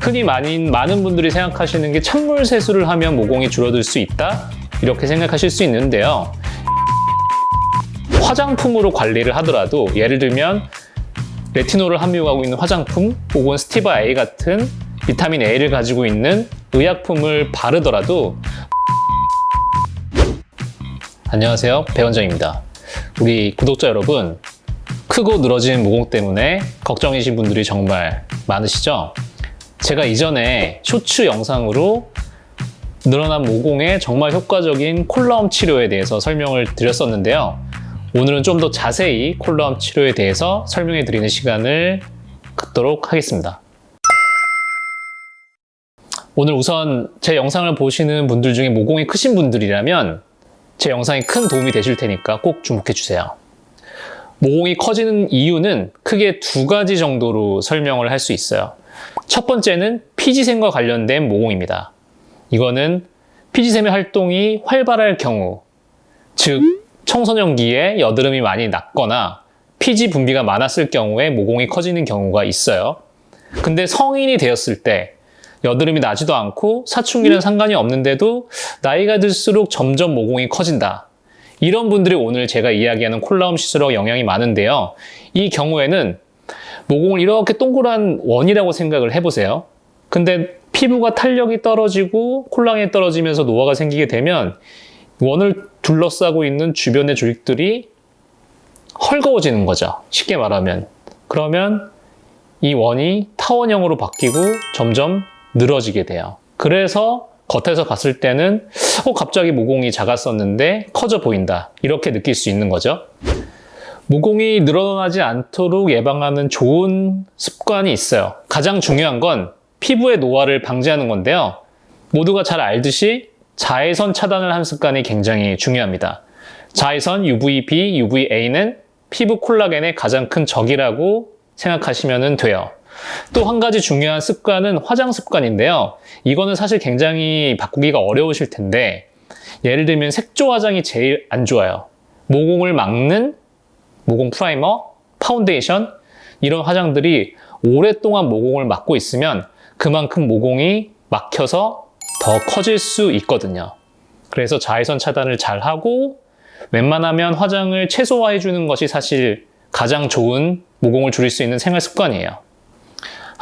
흔히 많은, 많은 분들이 생각하시는 게 찬물 세수를 하면 모공이 줄어들 수 있다? 이렇게 생각하실 수 있는데요. 화장품으로 관리를 하더라도 예를 들면 레티놀을 함유하고 있는 화장품 혹은 스티바 A 같은 비타민 A를 가지고 있는 의약품을 바르더라도 안녕하세요 배원장입니다 우리 구독자 여러분 크고 늘어진 모공 때문에 걱정이신 분들이 정말 많으시죠? 제가 이전에 쇼츠 영상으로 늘어난 모공에 정말 효과적인 콜라움 치료에 대해서 설명을 드렸었는데요. 오늘은 좀 더 자세히 콜라움 치료에 대해서 설명해 드리는 시간을 갖도록 하겠습니다. 오늘 우선 제 영상을 보시는 분들 중에 모공이 크신 분들이라면 제 영상이 큰 도움이 되실 테니까 꼭 주목해 주세요. 모공이 커지는 이유는 크게 두 가지 정도로 설명을 할 수 있어요. 첫 번째는 피지샘과 관련된 모공입니다. 이거는 피지샘의 활동이 활발할 경우, 즉 청소년기에 여드름이 많이 났거나 피지 분비가 많았을 경우에 모공이 커지는 경우가 있어요. 근데 성인이 되었을 때 여드름이 나지도 않고 사춘기는 상관이 없는데도 나이가 들수록 점점 모공이 커진다. 이런 분들이 오늘 제가 이야기하는 콜라움 시술하고 영향이 많은데요. 이 경우에는 모공을 이렇게 동그란 원이라고 생각을 해보세요. 근데 피부가 탄력이 떨어지고 콜라겐이 떨어지면서 노화가 생기게 되면 원을 둘러싸고 있는 주변의 조직들이 헐거워지는 거죠. 쉽게 말하면. 그러면 이 원이 타원형으로 바뀌고 점점 늘어지게 돼요. 그래서 겉에서 봤을 때는 어, 갑자기 모공이 작았었는데 커져 보인다. 이렇게 느낄 수 있는 거죠. 모공이 늘어나지 않도록 예방하는 좋은 습관이 있어요. 가장 중요한 건 피부의 노화를 방지하는 건데요. 모두가 잘 알듯이 자외선 차단을 하는 습관이 굉장히 중요합니다. 자외선 UVB, UVA는 피부 콜라겐의 가장 큰 적이라고 생각하시면 돼요. 또 한 가지 중요한 습관은 화장 습관인데요. 이거는 사실 굉장히 바꾸기가 어려우실 텐데, 예를 들면 색조 화장이 제일 안 좋아요. 모공을 막는 모공 프라이머, 파운데이션, 이런 화장들이 오랫동안 모공을 막고 있으면 그만큼 모공이 막혀서 더 커질 수 있거든요. 그래서 자외선 차단을 잘 하고 웬만하면 화장을 최소화해 주는 것이 사실 가장 좋은 모공을 줄일 수 있는 생활 습관이에요.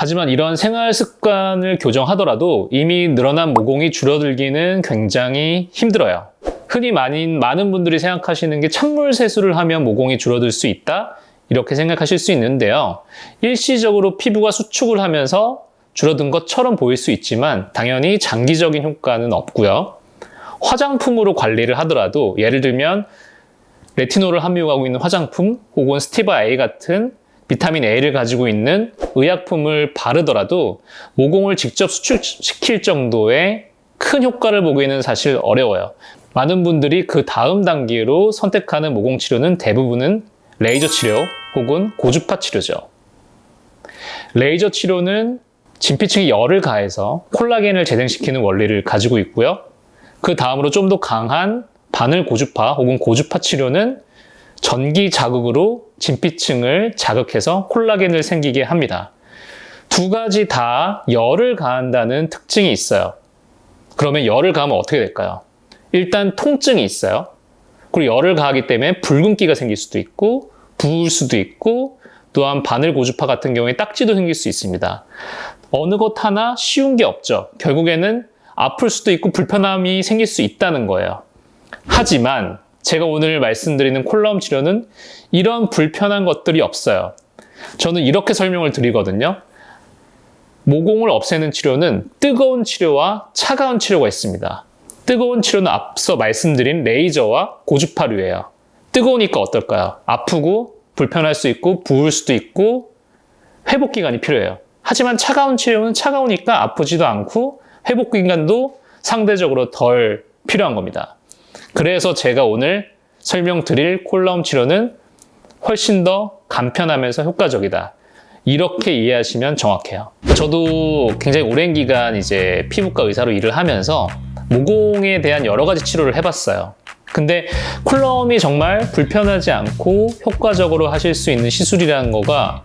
하지만 이런 생활 습관을 교정하더라도 이미 늘어난 모공이 줄어들기는 굉장히 힘들어요. 흔히 많은, 많은 분들이 생각하시는 게 찬물 세수를 하면 모공이 줄어들 수 있다? 이렇게 생각하실 수 있는데요. 일시적으로 피부가 수축을 하면서 줄어든 것처럼 보일 수 있지만 당연히 장기적인 효과는 없고요. 화장품으로 관리를 하더라도 예를 들면 레티놀을 함유하고 있는 화장품 혹은 스티바 A 같은 비타민 A를 가지고 있는 의약품을 바르더라도 모공을 직접 수축시킬 정도의 큰 효과를 보기에는 사실 어려워요. 많은 분들이 그 다음 단계로 선택하는 모공 치료는 대부분은 레이저 치료 혹은 고주파 치료죠. 레이저 치료는 진피층에 열을 가해서 콜라겐을 재생시키는 원리를 가지고 있고요. 그 다음으로 좀 더 강한 바늘 고주파 혹은 고주파 치료는 전기 자극으로 진피층을 자극해서 콜라겐을 생기게 합니다. 두 가지 다 열을 가한다는 특징이 있어요. 그러면 열을 가하면 어떻게 될까요? 일단 통증이 있어요. 그리고 열을 가하기 때문에 붉은기가 생길 수도 있고 부을 수도 있고 또한 바늘 고주파 같은 경우에 딱지도 생길 수 있습니다. 어느 것 하나 쉬운 게 없죠. 결국에는 아플 수도 있고 불편함이 생길 수 있다는 거예요. 하지만 제가 오늘 말씀드리는 콜라움 치료는 이런 불편한 것들이 없어요. 저는 이렇게 설명을 드리거든요. 모공을 없애는 치료는 뜨거운 치료와 차가운 치료가 있습니다. 뜨거운 치료는 앞서 말씀드린 레이저와 고주파류예요. 뜨거우니까 어떨까요? 아프고 불편할 수 있고 부을 수도 있고 회복 기간이 필요해요. 하지만 차가운 치료는 차가우니까 아프지도 않고 회복 기간도 상대적으로 덜 필요한 겁니다. 그래서 제가 오늘 설명드릴 콜라움 치료는 훨씬 더 간편하면서 효과적이다. 이렇게 이해하시면 정확해요. 저도 굉장히 오랜 기간 이제 피부과 의사로 일을 하면서 모공에 대한 여러 가지 치료를 해봤어요. 근데 콜라움이 정말 불편하지 않고 효과적으로 하실 수 있는 시술이라는 거가